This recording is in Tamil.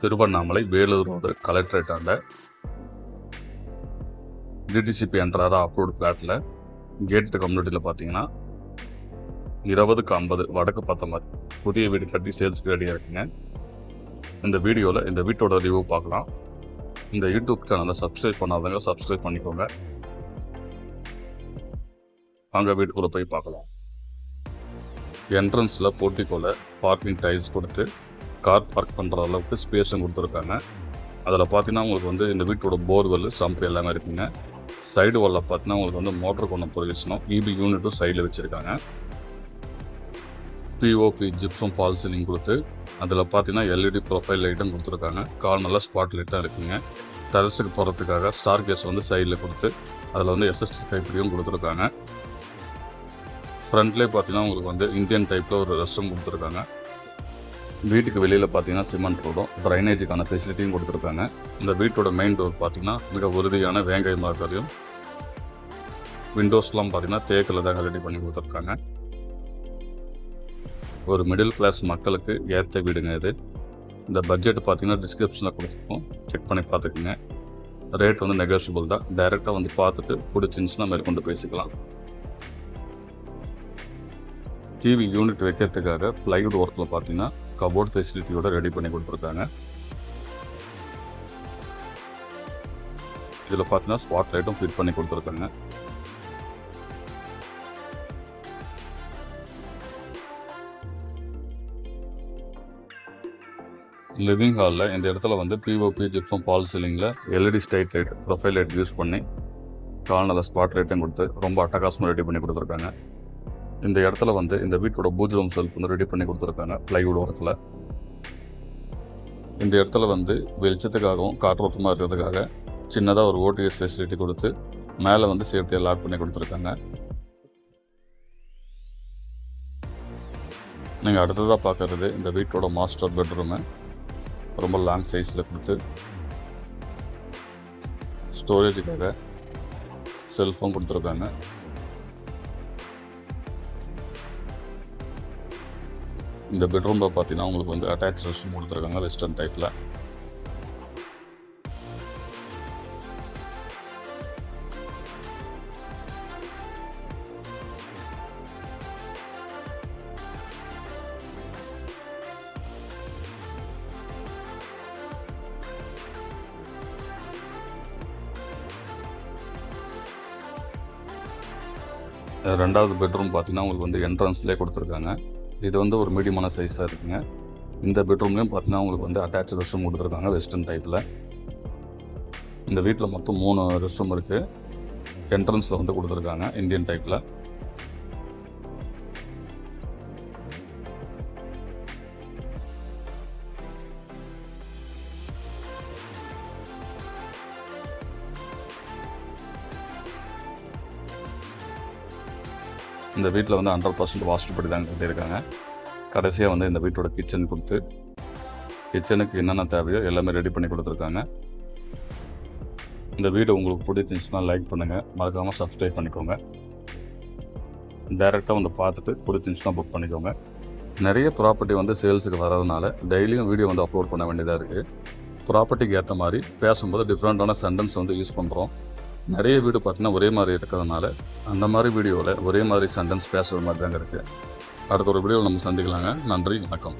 திருவண்ணாமலை வேலூரோட ரோடு கலெக்டரேட் ஆண்ட டிடிசிபி என்ட்ராரா அப்ரூவ்டு பிளாட்டில் கேட்டு கம்யூனிட்டியில் பார்த்தீங்கன்னா இருபதுக்கு ஐம்பது வடக்கு பார்த்த மாதிரி புதிய வீடு கட்டி சேல்ஸ்க்கு ரெடியாக இருக்குங்க. இந்த வீடியோவில் இந்த வீட்டோட ரிவ்யூ பார்க்கலாம். இந்த யூடியூப் சேனலை சப்ஸ்கிரைப் பண்ணாதவங்க சப்ஸ்கிரைப் பண்ணிக்கோங்க. அங்கே வீட்டுக்குள்ளே போய் பார்க்கலாம். என்ட்ரன்ஸில் போர்ட்டிக்கோல பார்க்கிங் டைல்ஸ் கொடுத்து கார் பார்க் பண்ணுற அளவுக்கு ஸ்பேஸும் கொடுத்துருக்காங்க. அதில் பார்த்தீங்கன்னா உங்களுக்கு வந்து இந்த வீட்டோட போர்வெல் சம்ப் எல்லாமே இருக்குங்க. சைடு வாலில் பார்த்தீங்கன்னா உங்களுக்கு வந்து மோட்டர் கொண்ட ப்ரொவிஷனும் இபி யூனிட்டும் சைடில் வச்சுருக்காங்க. பிஓபி ஜிப்ஸும் ஃபால் சீலிங் கொடுத்து அதில் பார்த்தீங்கன்னா எல்இடி ப்ரொஃபைல் லைட்டும் கொடுத்துருக்காங்க. கார்னரில் ஸ்பாட் லைட்டாக இருக்குங்க. டெரஸுக்கு போகிறதுக்காக ஸ்டார் கேஸ் வந்து சைடில் கொடுத்து அதில் வந்து எஸ்எஸ்டி கைப்பிடியும் கொடுத்துருக்காங்க. ஃப்ரண்ட்லேயே பார்த்தீங்கன்னா உங்களுக்கு வந்து இந்தியன் டைப்பில் ஒரு ரெஸ்ட்ரூம் கொடுத்துருக்காங்க. வீட்டுக்கு வெளியில் பார்த்தீங்கன்னா சிமெண்ட் ரோடும் ட்ரைனேஜுக்கான ஃபெசிலிட்டியும் கொடுத்துருக்காங்க. இந்த வீட்டோட மெயின் டோர் பார்த்தீங்கன்னா மிக உறுதியான வேங்கை மரத்தாலையும் விண்டோஸ்லாம் பார்த்தீங்கன்னா தேக்கில் தாங்க ரெடி பண்ணி கொடுத்துருக்காங்க. ஒரு மிடில் கிளாஸ் மக்களுக்கு ஏற்ற வீடுங்க இது. இந்த பட்ஜெட் பார்த்தீங்கன்னா டிஸ்கிரிப்ஷனில் கொடுத்துருக்கோம். செக் பண்ணி பார்த்துக்குங்க. ரேட் வந்து நெகோஷியபிள் தான். டைரெக்டாக வந்து பார்த்துட்டு பிடிச்சிருந்துச்சுன்னா மேற்கொண்டு பேசிக்கலாம். டிவி யூனிட் வைக்கிறதுக்காக பிளைவுட் ஒர்க்கில் பார்த்தீங்கன்னா கபோர்ட் ஃபெசிலிட்டியோட ரெடி பண்ணி கொடுத்துருக்காங்க. இதில் பார்த்தீங்கன்னா ஸ்பாட் லைட்டும் ஃபிட் பண்ணி கொடுத்துருக்காங்க. லிவிங் ஹாலில் இந்த இடத்துல வந்து பிஓபி ஜிப்ஸும் பால் சீலிங்கில் LED strip light profile light use பண்ணி கார்னரில் ஸ்பாட் லைட்டும் கொடுத்து ரொம்ப அட்டகாசமாக ரெடி பண்ணி கொடுத்துருக்காங்க. இந்த இடத்துல வந்து இந்த வீட்டோட பூஜ் செல்ஃப் வந்து ரெடி பண்ணி கொடுத்துருக்காங்க ப்ளைவுட் ஒர்க்கில் இந்த இடத்துல வந்து வெளிச்சத்துக்காகவும் காற்றோட்டமாக இருக்கிறதுக்காக சின்னதாக ஒரு ஓடிஎஸ் ஃபெசிலிட்டி கொடுத்து மேலே வந்து சேஃப்டியாக லாக் பண்ணி கொடுத்துருக்காங்க. நீங்கள் அடுத்ததாக பார்க்குறது இந்த வீட்டோட மாஸ்டர் பெட்ரூமு ரொம்ப லாங் சைஸில் கொடுத்து ஸ்டோரேஜுக்காக செல்ஃபும் கொடுத்துருக்காங்க. இந்த பெட்ரூமில் பார்த்தீங்கன்னா உங்களுக்கு வந்து அட்டாச் ரெஸ்ட்ரூம் கொடுத்துருக்காங்க வெஸ்டர்ன் டைப்பில் ரெண்டாவது பெட்ரூம் பார்த்தீங்கன்னா உங்களுக்கு வந்து என்ட்ரன்ஸ்லேயே கொடுத்துருக்காங்க. இது வந்து ஒரு மீடியமான சைஸாக இருக்குங்க. இந்த பெட்ரூம்லேயும் பார்த்தீங்கன்னா உங்களுக்கு வந்து அட்டாச் ரெஸ்ட் ரூம் கொடுத்துருக்காங்க வெஸ்டர்ன் டைப்பில் இந்த வீட்டில் மொத்தம் மூணு ரெஸ்ட் ரூம் இருக்குது என்ட்ரன்ஸில் வந்து கொடுத்துருக்காங்க இந்தியன் டைப்பில் இந்த வீட்டில் வந்து ஹண்ட்ரட் பர்சன்ட் வாஸ்து படி தான் கட்டியிருக்காங்க. கடைசியாக வந்து இந்த வீட்டோட கிச்சன் கொடுத்து கிச்சனுக்கு என்னென்ன தேவையோ எல்லாமே ரெடி பண்ணி கொடுத்துருக்காங்க. இந்த வீடு உங்களுக்கு பிடிச்சிருந்துச்சுன்னா லைக் பண்ணுங்கள் மறக்காமல் சப்ஸ்கிரைப் பண்ணிக்கோங்க. டைரெக்டாக வந்து பார்த்துட்டு பிடிச்சிருந்துச்சுன்னா புக் பண்ணிக்கோங்க. நிறைய ப்ராப்பர்ட்டி வந்து சேல்ஸுக்கு வர்றதுனால டெய்லியும் வீடியோ வந்து அப்லோட் பண்ண வேண்டியதாக இருக்குது ப்ராப்பர்ட்டிக்கு ஏற்ற மாதிரி பேசும்போது டிஃப்ரெண்ட்டான சென்டென்ஸ் வந்து யூஸ் பண்ணுறோம் நிறைய வீடு பார்த்தீங்கன்னா ஒரே மாதிரி இருக்கிறதுனால அந்த மாதிரி வீடியோவில் ஒரே மாதிரி சென்டென்ஸ் பேசுகிற மாதிரி தாங்க இருக்குது அடுத்த ஒரு வீடியோவில் நம்ம சந்திக்கலாங்க. நன்றி வணக்கம்.